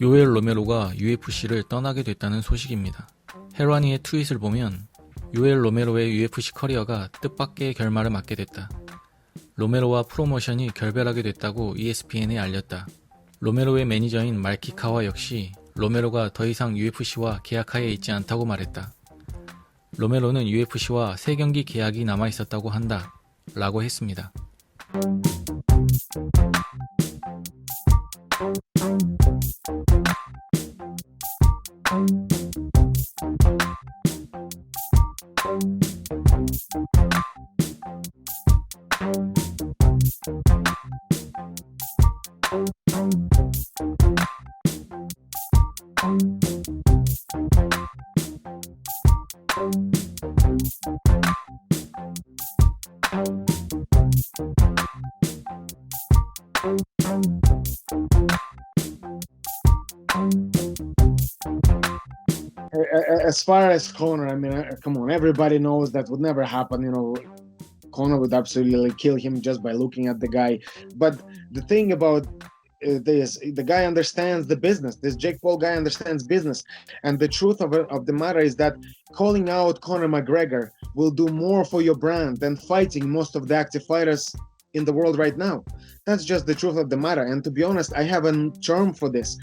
요엘 로메로가 UFC를 떠나게 됐다는 소식입니다. 헤라니의 트윗을 보면 요엘 로메로의 UFC 커리어가 뜻밖의 결말을 맞게 됐다. 로메로와 프로모션이 결별하게 됐다고 ESPN에 알렸다. 로메로의 매니저인 말키카와 역시 로메로가 더 이상 UFC와 계약하에 있지 않다고 말했다. 로메로는 UFC와 3경기 계약이 남아 있었다고 한다. 라고 했습니다. As far as Conor, I mean, uh, come on, everybody knows that would never happen. You know, Conor would absolutely kill him just by looking at the guy. But the thing about uh, this, the guy understands the business. This Jake Paul guy understands business, and the truth of of the matter is that calling out Conor McGregor will do more for your brand than fighting most of the active fighters in the world right now. That's just the truth of the matter. And to be honest, I have a term for this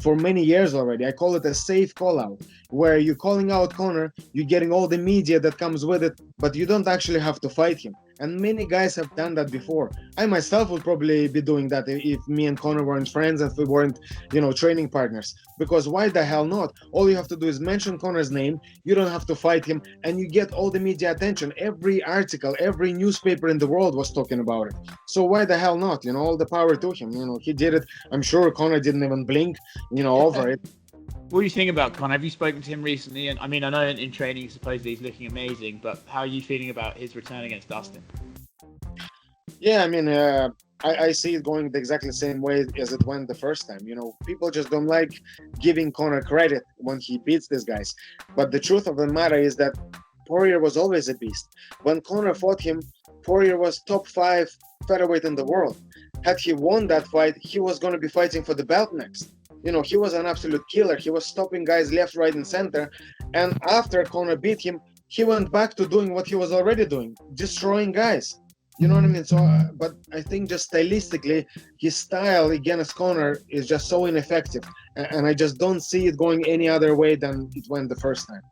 for many years already. I call it a safe call out, where you're calling out Conor, you're getting all the media that comes with it, but you don't actually have to fight him. And many guys have done that before. I myself would probably be doing that if, me and Conor weren't friends and if we weren't, you know, training partners. Because why the hell not? All you have to do is mention Conor's name. You don't have to fight him, and you get all the media attention. Every article, every newspaper in the world was talking about it. So why the hell not? You know, all the power to him. You know, he did it. I'm sure Conor didn't even blink. You know, over it. What do you think about Con? Have you spoken to him recently? And I mean, I know in, in training supposedly he's looking amazing, but how are you feeling about his return against Dustin? Yeah, I mean, uh, I, I see it going the exactly same way as it went the first time. You know, people just don't like giving Conor credit when he beats these guys. But the truth of the matter is that Poirier was always a beast. When Conor fought him, Poirier was top five featherweight in the world. Had he won that fight, he was going to be fighting for the belt next. You know, he was an absolute killer. He was stopping guys left, right, and center. And after Conor beat him, he went back to doing what he was already doing, destroying guys. You know what I mean? So, uh, but I think just stylistically, his style against Conor is just so ineffective, A- and I just don't see it going any other way than it went the first time.